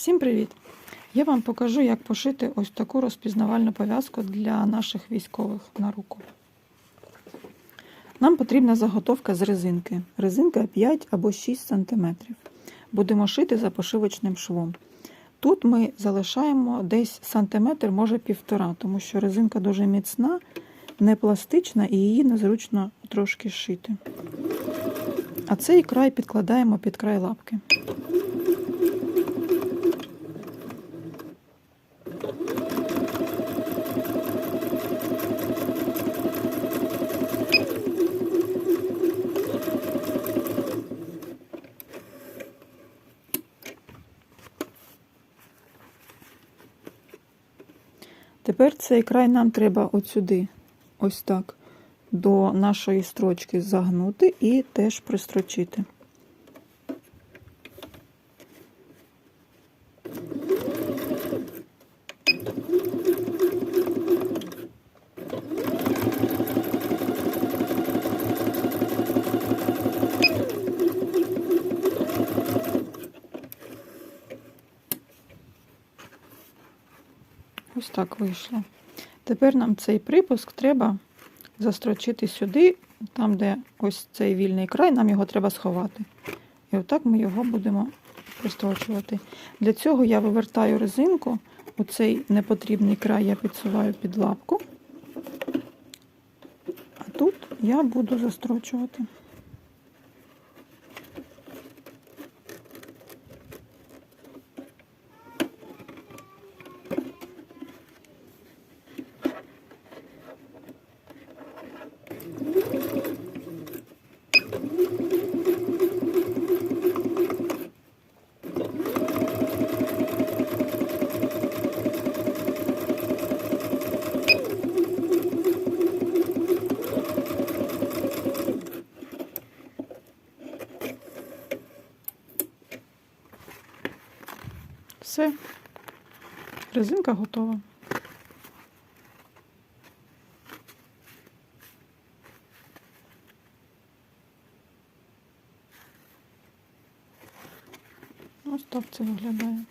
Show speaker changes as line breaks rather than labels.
Всім привіт! Я вам покажу, як пошити ось таку розпізнавальну пов'язку для наших військових на руку. Нам потрібна заготовка з резинки. Резинка 5 або 6 см. Будемо шити за пошивочним швом. Тут ми залишаємо десь сантиметр, може півтора, тому що резинка дуже міцна, не пластична і її незручно трошки шити. А цей край підкладаємо під край лапки. Тепер цей край нам треба от сюди, ось так, до нашої строчки загнути і теж пристрочити. Ось так вийшло. Тепер нам цей припуск треба застрочити сюди, там, де ось цей вільний край, нам його треба сховати. І отак ми його будемо пристрочувати. Для цього я вивертаю резинку, оцей непотрібний край я підсуваю під лапку, а тут я буду застрочувати. Все, резинка готова. Ось так це виглядає.